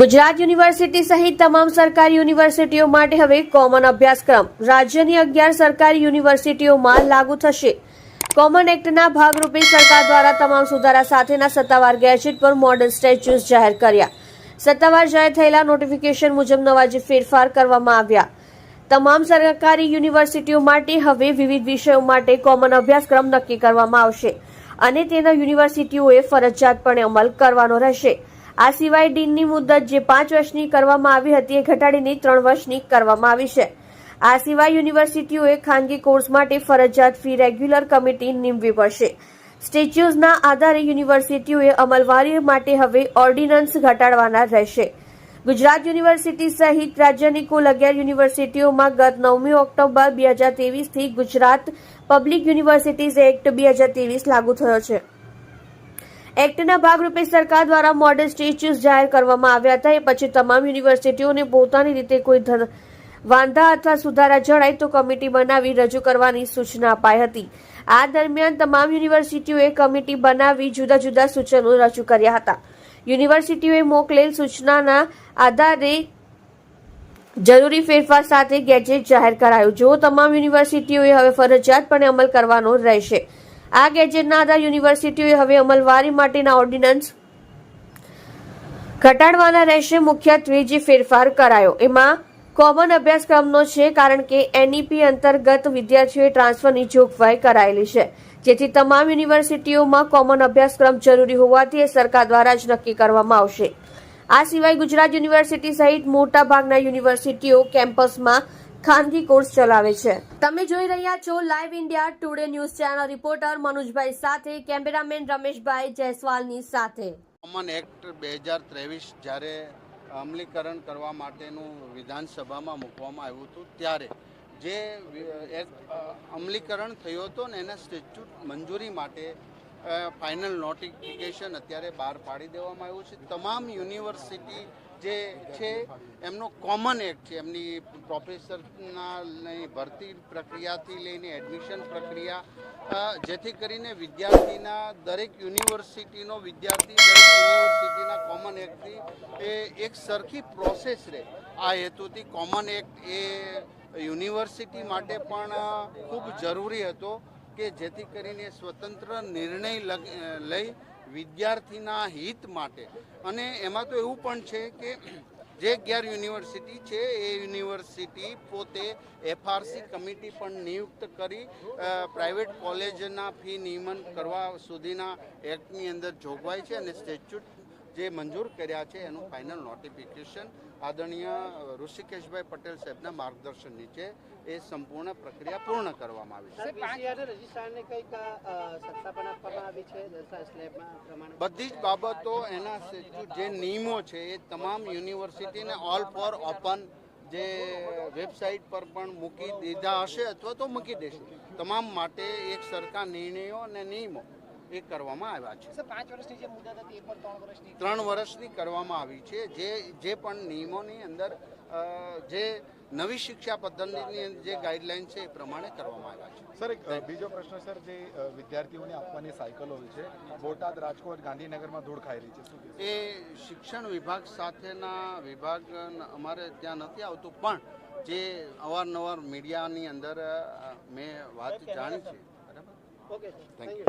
Gujarat university સહિત તમામ સરકારી યુનિવર્સિટીઓ માટે હવે કોમન અભ્યાસક્રમ. રાજ્યની અગિયાર સરકારી યુનિવર્સિટીઓમાં લાગુ થશે. કોમન એક્ટના ભાગરૂપે સરકાર દ્વારા તમામ સુધારા સાથેના સત્તાવાર ગેજેટ પર મોડલ સ્ટેચ્યુઝ જાહેર કર્યા. સત્તાવાર જાહેર થયેલા નોટિફિકેશન મુજબ નવા જે ફેરફાર કરવામાં આવ્યા. તમામ સરકારી યુનિવર્સિટીઓ માટે હવે વિવિધ વિષયો માટે કોમન અભ્યાસક્રમ નક્કી કરવામાં આવશે અને તેના યુનિવર્સિટીઓએ ફરજિયાતપણે અમલ કરવાનો રહેશે. આ સિવાય ડીનની મુદત જે પાંચ વર્ષની કરવામાં આવી હતી એ ઘટાડીને ત્રણ વર્ષની કરવામાં આવી છે. આ સિવાય યુનિવર્સિટીઓએ ખાનગી કોર્સ માટે ફરજિયાત ફી રેગ્યુલર કમિટી નીમવી પડશે. સ્ટેચ્યુઝના આધારે યુનિવર્સિટીઓએ અમલવારી માટે હવે ઓર્ડિનન્સ ઘટાડવાના રહેશે. ગુજરાત યુનિવર્સિટી સહિત રાજ્યની કુલ અગિયાર યુનિવર્સિટીઓમાં ગત નવમી ઓક્ટોબર બે હજાર તેવીસથી ગુજરાત પબ્લિક યુનિવર્સિટીઝ એક્ટ બે હજાર તેવીસ લાગુ થયો છે. એક્ટના ભાગરૂપે સરકાર દ્વારા મોડેલ સ્ટેચ્યુઝ જાહેર કરવામાં આવ્યા હતા. એ પછી તમામ યુનિવર્સિટીઓને પોતાની રીતે કોઈ વાંધા અથવા સુધારા જણાય તો કમિટી બનાવી રજૂ કરવાની સૂચના અપાઈ હતી. આ દરમિયાન તમામ યુનિવર્સિટીઓએ કમિટી બનાવી જુદા જુદા સૂચનો રજૂ કર્યા હતા. યુનિવર્સિટીઓએ મોકલેલ સૂચનાના આધારે જરૂરી ફેરફાર સાથે ગેજેટ જાહેર કરાયું. જો તમામ યુનિવર્સિટીઓએ હવે ફરજિયાતપણે અમલ કરવાનો રહેશે આ ગેજેટના આધાર યુનિવર્સિટીઓએ હવે અમલવારી માટેના ઓર્ડિનન્સ ઘટાડવાના રહેશે. મુખ્યત્વે જે ફેરફાર કરાયો. એમાં કોમન અભ્યાસક્રમનો છે, કારણ કે એનઈપી અંતર્ગત વિદ્યાર્થીઓએ ટ્રાન્સફરની જોગવાઈ કરાયેલી છે. જેથી તમામ યુનિવર્સિટીઓમાં કોમન અભ્યાસક્રમ જરૂરી હોવાથી એ સરકાર દ્વારા જ નક્કી કરવામાં આવશે. આ સિવાય ગુજરાત યુનિવર્સિટી સહિત મોટાભાગના યુનિવર્સિટીઓ કેમ્પસમાં ખાનગી કોર્સ ચલાવે છે. તમે જોઈ રહ્યા છો live India today news channel reporter મનોજભાઈ સાથે, કેમેરામેન રમેશભાઈ જયસ્વાલની સાથે. કોમન એક્ટ બે હજાર ત્રેવીસ જ્યારે અમલીકરણ કરવા માટેનું વિધાનસભામાં મૂકવામાં આવ્યું હતું, ત્યારે જે અમલીકરણ થયું હતું ને એના સ્ટેચ્યુટ મંજૂરી માટે ફાઇનલ નોટિફિકેશન અત્યારે બહાર પાડી દેવામાં આવ્યું છે. તમામ યુનિવર્સિટી જે છે, એમનો કોમન એક્ટ છે. એમની પ્રોફેસરના ભરતી પ્રક્રિયાથી લઈને એડમિશન પ્રક્રિયા જેથી કરીને વિદ્યાર્થીના દરેક યુનિવર્સિટીનો વિદ્યાર્થી, દરેક યુનિવર્સિટીના કોમન એક્ટથી એ એક સરખી પ્રોસેસ રહે. આ હેતુથી કોમન એક્ટ એ યુનિવર્સિટી માટે પણ ખૂબ જરૂરી હતો કે જેથી કરીને સ્વતંત્ર નિર્ણય લઈ વિદ્યાર્થીના હિત માટે. અને એમાં તો એવું પણ છે કે જે અગિયાર યુનિવર્સિટી છે, એ યુનિવર્સિટી પોતે એફઆરસી કમિટી પણ નિયુક્ત કરી પ્રાઇવેટ કોલેજના ફી નિયમન કરવા સુધીના એક્ટની અંદર જોગવાઈ છે અને સ્ટેચ્યુટ જે મંજૂર કર્યા છે એનું ફાઇનલ નોટિફિકેશન આદરણીય ઋષિકેશભાઈ પટેલ સાહેબના માર્ગદર્શન નીચે એ સંપૂર્ણ પ્રક્રિયા પૂર્ણ કરવામાં આવી છે. બધી જ બાબતો એના જે નિયમો છે એ તમામ યુનિવર્સિટીને ઓલ ફોર ઓપન જે વેબસાઇટ પર પણ મૂકી દીધા હશે અથવા તો મૂકી દેશે. તમામ માટે એક સરખા નિર્ણયો અને નિયમો. એ કરવામાં આવ્યા છે. પાંચ વર્ષની જે મુદત હતી એ પણ ત્રણ વર્ષની ત્રણ વર્ષની કરવામાં આવી છે. જે જે પણ નિયમોની અંદર જે નવી શિક્ષા પદ્ધતિની જે ગાઈડલાઈન છે એ પ્રમાણે કરવામાં આવ્યા છે. સર એક બીજો પ્રશ્ન સર જે વિદ્યાર્થીઓને આપવાની સાયકલો હોય છે બોટાદ રાજકોટ ગાંધીનગરમાં ધૂળ ખાઈ રહી છે. એ શિક્ષણ વિભાગ સાથેના વિભાગ અમારે ત્યાં નથી આવતું પણ જે અવારનવાર મીડિયાની અંદર મેં વાત જાણી છે. બરાબર? Okay thank you.